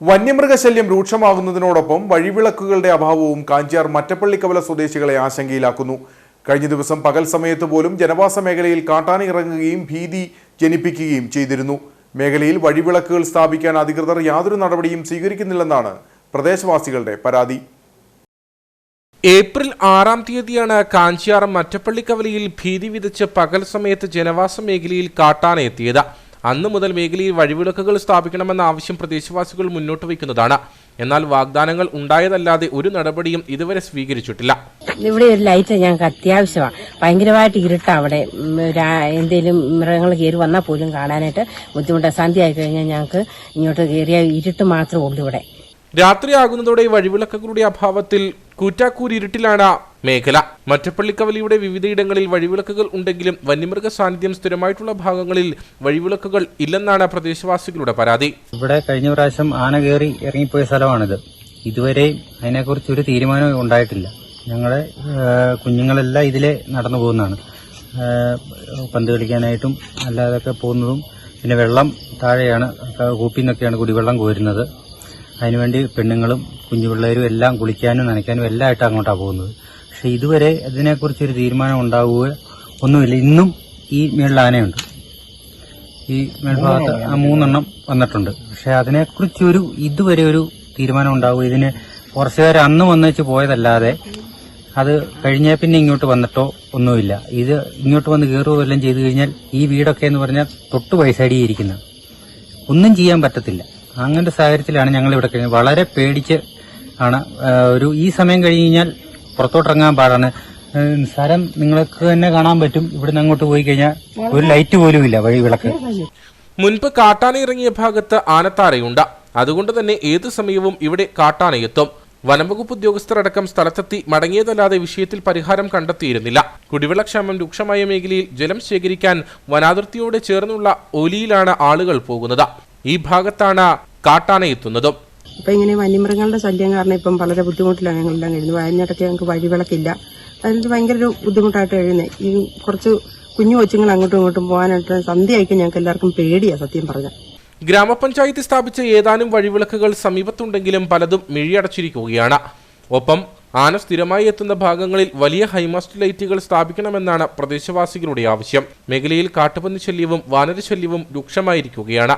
വന്യമൃഗശല്യം രൂക്ഷമാകുന്നതിനോടൊപ്പം വഴിവിളക്കുകളുടെ അഭാവവും കാഞ്ചിയാർ മറ്റപ്പള്ളിക്കവല സ്വദേശികളെ ആശങ്കയിലാക്കുന്നു. കഴിഞ്ഞ ദിവസം പകൽ സമയത്ത് പോലും ജനവാസ മേഖലയിൽ കാട്ടാന ഇറങ്ങുകയും ഭീതി ജനിപ്പിക്കുകയും ചെയ്തിരുന്നു. മേഖലയിൽ വഴിവിളക്കുകൾ സ്ഥാപിക്കാൻ അധികൃതർ യാതൊരു നടപടിയും സ്വീകരിക്കുന്നില്ലെന്നാണ് പ്രദേശവാസികളുടെ പരാതി. ഏപ്രിൽ ആറാം തീയതിയാണ് കാഞ്ചിയാർ മറ്റപ്പള്ളിക്കവലയിൽ ഭീതി വിതച്ച് പകൽ സമയത്ത് ജനവാസ മേഖലയിൽ കാട്ടാന എത്തിയത്. അന്ന് മുതൽ മേഖലയിൽ വഴിവിളക്കുകൾ സ്ഥാപിക്കണമെന്ന ആവശ്യം പ്രദേശവാസികൾ മുന്നോട്ട് വയ്ക്കുന്നതാണ്. എന്നാൽ വാഗ്ദാനങ്ങൾ ഉണ്ടായതല്ലാതെ ഒരു നടപടിയും ഇതുവരെ സ്വീകരിച്ചിട്ടില്ല. ഇവിടെ ഒരു ലൈറ്റ് ഞങ്ങൾക്ക് അത്യാവശ്യമാണ് ഭയങ്കരമായിട്ട് ഇരുട്ട അവിടെ. എന്തെങ്കിലും മൃഗങ്ങൾ കയറി വന്നാൽ പോലും കാണാനായിട്ട് ബുദ്ധിമുട്ടാണ് സന്ധ്യ ആയി കഴിഞ്ഞാൽ ഞങ്ങൾക്ക് ഇങ്ങോട്ട് കയറിയ ഇരുട്ട് മാത്രമേ ഉള്ളൂ ഇവിടെ. രാത്രിയാകുന്നതോടെ വഴിവിളക്കുകളുടെ അഭാവത്തിൽ കൂറ്റാക്കൂർ ഇരുട്ടിലാണ് മേഖല. മറ്റപ്പള്ളിക്കവലിയുടെ വിവിധയിടങ്ങളിൽ വഴിവിളക്കുകൾ ഉണ്ടെങ്കിലും വന്യമൃഗ സാന്നിധ്യം സ്ഥിരമായിട്ടുള്ള ഭാഗങ്ങളിൽ വഴിവിളക്കുകൾ ഇല്ലെന്നാണ് പ്രദേശവാസികളുടെ പരാതി. ഇവിടെ കഴിഞ്ഞ പ്രാവശ്യം ആന കയറി ഇറങ്ങിപ്പോയ സ്ഥലമാണിത്. ഇതുവരെ അതിനെക്കുറിച്ച് ഒരു തീരുമാനവും ഉണ്ടായിട്ടില്ല. ഞങ്ങളെ കുഞ്ഞുങ്ങളെല്ലാം ഇതിലെ നടന്നു പോകുന്നതാണ്. പന്ത് കളിക്കാനായിട്ടും അല്ലാതൊക്കെ പോകുന്നതും പിന്നെ വെള്ളം താഴെയാണ് കൂപ്പിൽ നിന്നൊക്കെയാണ് കുടിവെള്ളം കോരുന്നത്. അതിനുവേണ്ടി പെണ്ണുങ്ങളും കുഞ്ഞുപിള്ളേരും എല്ലാം കുളിക്കാനും നനയ്ക്കാനും എല്ലാം ആയിട്ട് അങ്ങോട്ടാണ് പോകുന്നത്. പക്ഷെ ഇതുവരെ ഇതിനെക്കുറിച്ച് ഒരു തീരുമാനം ഉണ്ടാവുക ഒന്നുമില്ല. ഇന്നും ഈ മേളിൽ ആനയുണ്ട്. ഈ മേൽഭാഗത്ത് ആ മൂന്നെണ്ണം വന്നിട്ടുണ്ട്. പക്ഷെ അതിനെക്കുറിച്ചൊരു ഇതുവരെ ഒരു തീരുമാനം ഉണ്ടാവും ഇതിന് കുറച്ചുകാർ അന്ന് വന്നേച്ച് പോയതല്ലാതെ അത് കഴിഞ്ഞ പിന്നെ ഇങ്ങോട്ട് വന്നിട്ടോ ഒന്നുമില്ല. ഇത് ഇങ്ങോട്ട് വന്ന് കയറുകയോ എല്ലാം ചെയ്തു കഴിഞ്ഞാൽ ഈ വീടൊക്കെ എന്ന് പറഞ്ഞാൽ തൊട്ട് വയസ്സടിയിരിക്കുന്നത് ഒന്നും ചെയ്യാൻ പറ്റത്തില്ല. അങ്ങനത്തെ സാഹചര്യത്തിലാണ് ഞങ്ങൾ ഇവിടെ കഴിഞ്ഞത്. വളരെ പേടിച്ച് ആണ് ഒരു ഈ സമയം കഴിഞ്ഞ് കഴിഞ്ഞാൽ പുറത്തോട്ടിറങ്ങാൻ പാടാണ്. സ്ഥലം നിങ്ങൾക്ക് തന്നെ കാണാൻ പറ്റും. ഇവിടുന്ന് അങ്ങോട്ട് പോയി കഴിഞ്ഞാൽ ഒരു ലൈറ്റ് പോലും ഇല്ല വഴി വിളക്ക്. മുൻപ് കാട്ടാന ഇറങ്ങിയ ഭാഗത്ത് ആനത്താരയുണ്ട്. അതുകൊണ്ട് തന്നെ ഏത് സമയവും ഇവിടെ കാട്ടാനയെത്തും വനംവകുപ്പ് ഉദ്യോഗസ്ഥരടക്കം സ്ഥലത്തെത്തി മടങ്ങിയതല്ലാതെ വിഷയത്തിൽ പരിഹാരം കണ്ടെത്തിയിരുന്നില്ല. കുടിവെള്ളക്ഷാമം രൂക്ഷമായ മേഖലയിൽ ജലം ശേഖരിക്കാൻ വനാതിർത്തിയോട് ചേർന്നുള്ള ഒലിയിലാണ് ആളുകൾ പോകുന്നത്. ഈ ഭാഗത്താണ് കാട്ടാന എത്തുന്നതും. ഇങ്ങനെ വന്യമൃഗങ്ങളുടെ ശല്യം കാരണം ഇപ്പം വളരെ ബുദ്ധിമുട്ടിലാണ് ഞങ്ങളെല്ലാം കഴിയുന്നത്. വയനാട്ടൊക്കെ ഞങ്ങൾക്ക് വഴിവിളക്കില്ല. അതിന് ഭയങ്കര ഒരു ബുദ്ധിമുട്ടായിട്ട് കഴിയുന്നത് ഈ കുറച്ച് കുഞ്ഞു കൊച്ചുങ്ങൾ അങ്ങോട്ടും ഇങ്ങോട്ടും പോകാനായിട്ട് സന്ധ്യയായിരിക്കും ഞങ്ങൾക്ക് എല്ലാവർക്കും പേടിയാ സത്യം പറഞ്ഞാൽ. ഗ്രാമപഞ്ചായത്ത് സ്ഥാപിച്ച ഏതാനും വഴിവിളക്കുകൾ സമീപത്തുണ്ടെങ്കിലും പലതും മിഴിയടച്ചിരിക്കുകയാണ്. ഒപ്പം ആന സ്ഥിരമായി എത്തുന്ന ഭാഗങ്ങളിൽ വലിയ ഹൈമാസ്റ്റ് ലൈറ്റുകൾ സ്ഥാപിക്കണമെന്നാണ് പ്രദേശവാസികളുടെ ആവശ്യം. മേഖലയിൽ കാട്ടുപന്നി ശല്യവും വാനരശല്യവും രൂക്ഷമായിരിക്കുകയാണ്.